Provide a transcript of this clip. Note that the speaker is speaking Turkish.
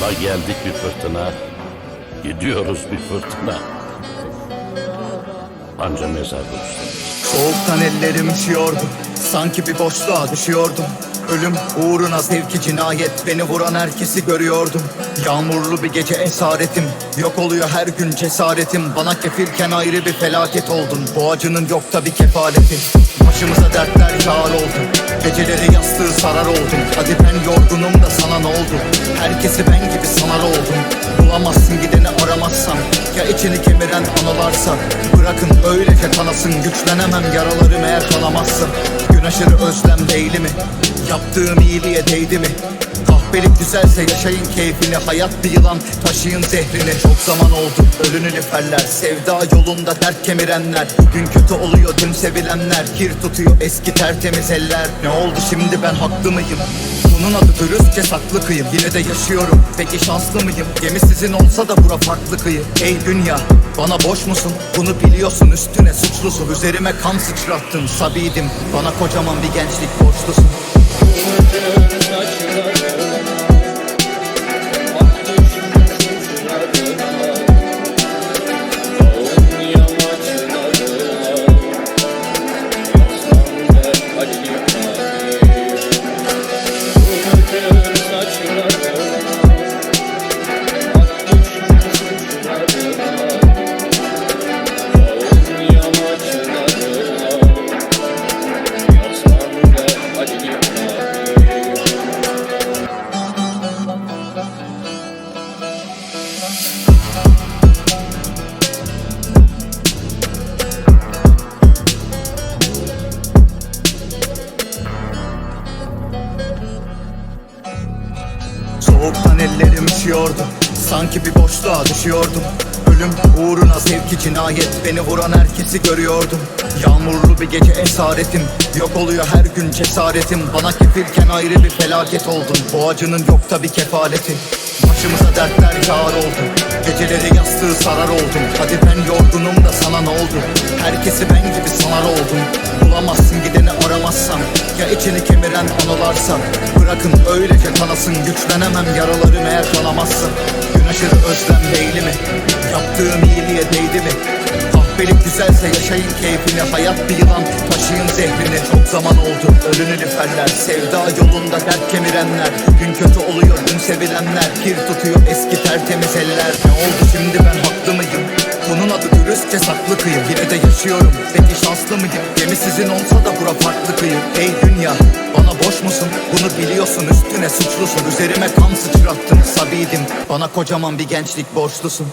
La geldik bir fırtına, gidiyoruz bir fırtına. Anca mezar buluştu. Soğuktan ellerim üşüyordu Sanki bir boşluğa düşüyordum Ölüm uğruna sevki cinayet. Beni vuran herkesi görüyordum. Yağmurlu bir gece esaretim. Yok oluyor her gün cesaretim. Bana kefilken ayrı bir felaket oldun Bu acının yok da bir kefaleti. Başımıza dertler yağar oldu. Geceleri yastığı sarar oldum. Hadi ben yorgunum da sana ne oldu? Herkesi ben gibi sanar oldum. Bulamazsın gideni aramazsan Ya içini kemiren anılarsa? Bırakın öylece kanasın. Güçlenemem yaralarım eğer kanamazsın aşırı özlem değil mi? Yaptığım iyiliğe değdi mi? Kahpelik güzelse yaşayın keyfini Hayat bir yılan. Taşıyın zehrini Çok zaman oldu. Ölünü lüferler Sevda yolunda dert kemirenler. Gün kötü oluyor dün sevilenler. Kir tutuyor eski tertemiz eller. Ne oldu şimdi ben haklı mıyım? Bunun adı dürüstçe saklı kıyım. Yine de yaşıyorum peki şanslı mıyım? Gemi sizin olsa da bura farklı kıyı. Ey dünya bana boş musun? Bunu biliyorsun üstüne suçlusun. Üzerime kan sıçrattın sabiydim. Bana kocaman bir gençlik borçlusun Soğuktan ellerim üşüyordu. Sanki bir boşluğa düşüyordum. Ölüm uğruna sevki cinayet Beni vuran herkesi görüyordum. Yağmurlu bir gece esaretim. Yok oluyor her gün cesaretim. Bana kefilken ayrı bir felaket oldun Bu acının yok da bir kefaleti Başımıza dertler yağar oldu. Geceleri yastığı sarar oldum. Hadi ben yorgunum da sana ne oldu? Herkesi ben gibi sanar oldum. Bulamazsın gideni aramazsan. Ya içini kemiren anılarsa Bırakın öylece kanasın. Güçlenemem yaralarım eğer kanamazsın. Gün özlem değil mi? Yaptığım iyiliğe değdi mi? Güzelse yaşayın keyfini Hayat bir yılan taşıyın zehrini. Çok zaman oldu ölünü lüferler Sevda yolunda dert kemirenler. Gün kötü oluyor dün sevilenler. Kir tutuyor eski tertemiz eller. Ne oldu şimdi ben haklı mıyım? Bunun adı dürüstçe saklı kıyım. Yine de yaşıyorum peki şanslı mıyım? Gemi sizin olsa da bura farklı kıyım. Ey dünya bana boş musun? Bunu biliyorsun üstüne suçlusun. Üzerime kan sıçrattın sabiydim Bana kocaman bir gençlik borçlusun